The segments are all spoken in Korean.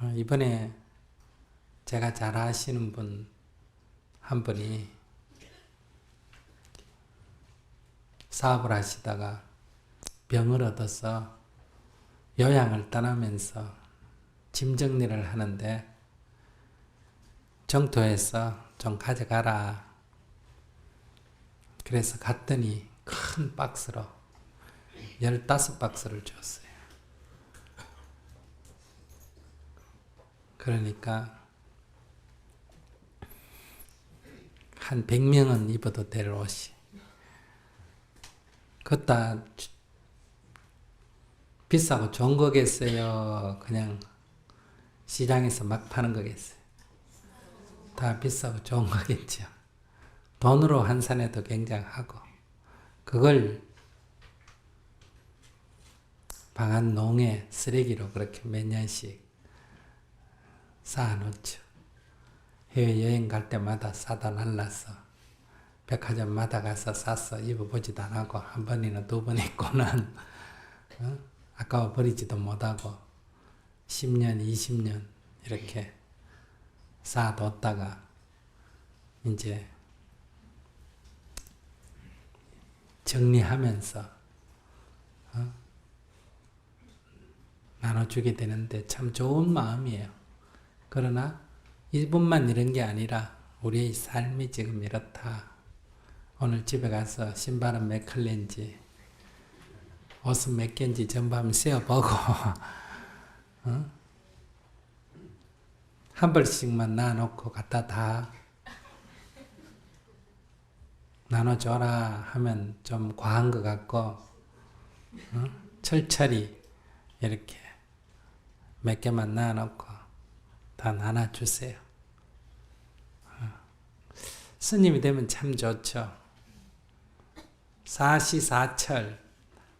어, 이번에 제가 잘 아시는 분 한 분이 사업을 하시다가 병을 얻어서 요양을 떠나면서 짐 정리를 하는데 정토에서 좀 가져가라. 그래서 갔더니 큰 박스로 15박스를 줬어요. 그러니까 한 100명은 입어도 될 옷이. 그다 비싸고 좋은 거겠어요? 그냥 시장에서 막 파는 거겠어요? 다 비싸고 좋은 거겠죠. 돈으로 환산해도 굉장하고 그걸 방안 농에 쓰레기로 그렇게 몇 년씩 쌓아놓죠. 해외여행 갈 때마다 사다 날라서 백화점마다 가서 사서 입어보지도 안 하고 한 번이나 두 번 입고는 어? 아까워 버리지도 못하고 10년, 20년 이렇게 쌓아뒀다가 이제 정리하면서 어? 나눠주게 되는데 참 좋은 마음이에요. 그러나 이분만 이런 게 아니라 우리의 삶이 지금 이렇다. 오늘 집에 가서 신발은 몇 컬레인지 옷은 몇 개인지 전부 한번 세어보고 어? 한 벌씩만 놔놓고 갖다 다 나눠줘라 하면 좀 과한 것 같고 어? 철철히 이렇게 몇 개만 놔놓고 다 나눠주세요. 어. 스님이 되면 참 좋죠. 사시사철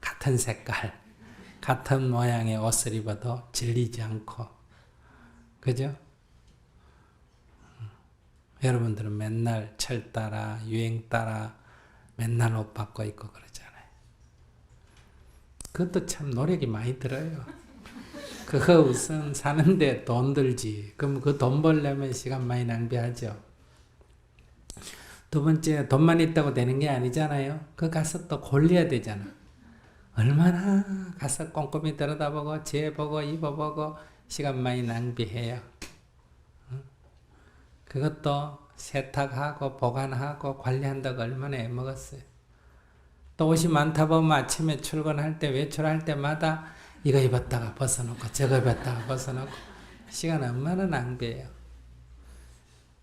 같은 색깔, 같은 모양의 옷을 입어도 질리지 않고, 그죠? 여러분들은 맨날 철 따라, 유행 따라, 맨날 옷 바꿔 입고 그러잖아요. 그것도 참 노력이 많이 들어요. 그거 우선 사는데 돈 들지. 그럼 그 돈 벌려면 시간 많이 낭비하죠. 두 번째, 돈만 있다고 되는 게 아니잖아요. 그 가서 또 골려야 되잖아. 얼마나 가서 꼼꼼히 들여다보고, 재보고, 입어보고, 시간 많이 낭비해요. 그것도 세탁하고, 보관하고, 관리한다고 얼마나 애먹었어요. 또 옷이 많다 보면 아침에 출근할 때, 외출할 때마다 이거 입었다가 벗어놓고, 저거 입었다가 벗어놓고, 시간 얼마나 낭비해요.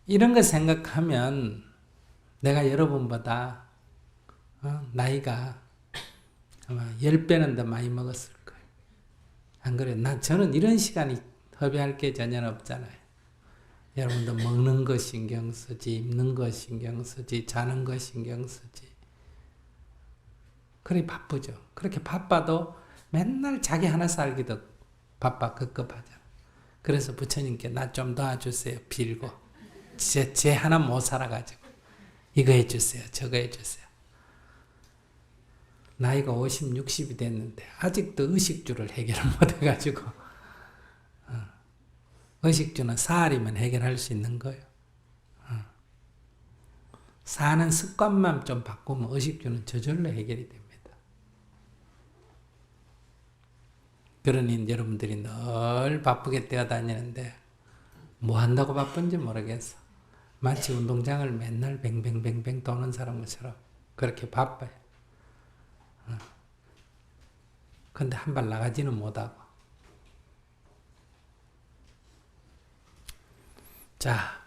이런 거 생각하면 내가 여러분보다 어, 나이가 아마 10배는 더 많이 먹었을 거예요. 안 그래요? 난, 저는 이런 시간이 허비할 게 전혀 없잖아요. 여러분도 먹는 거 신경 쓰지, 입는 거 신경 쓰지, 자는 거 신경 쓰지. 그래 바쁘죠. 그렇게 바빠도 맨날 자기 하나 살기도 바빠 급급하잖아. 그래서 부처님께 나 좀 도와주세요. 빌고. 제, 제 하나 못 살아가지고. 이거 해주세요. 저거 해주세요. 나이가 50, 60이 됐는데 아직도 의식주를 해결을 못 해가지고 어. 의식주는 사알이면 해결할 수 있는 거예요. 어. 사는 습관만 좀 바꾸면 의식주는 저절로 해결이 됩니다. 그러니 여러분들이 늘 바쁘게 뛰어다니는데 뭐 한다고 바쁜지 모르겠어. 마치 운동장을 맨날 뱅뱅뱅뱅 도는 사람처럼 그렇게 바빠요. 어. 근데 한 발 나가지는 못하고. 자,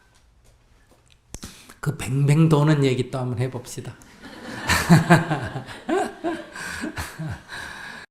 그 뱅뱅 도는 얘기 또 한번 해봅시다.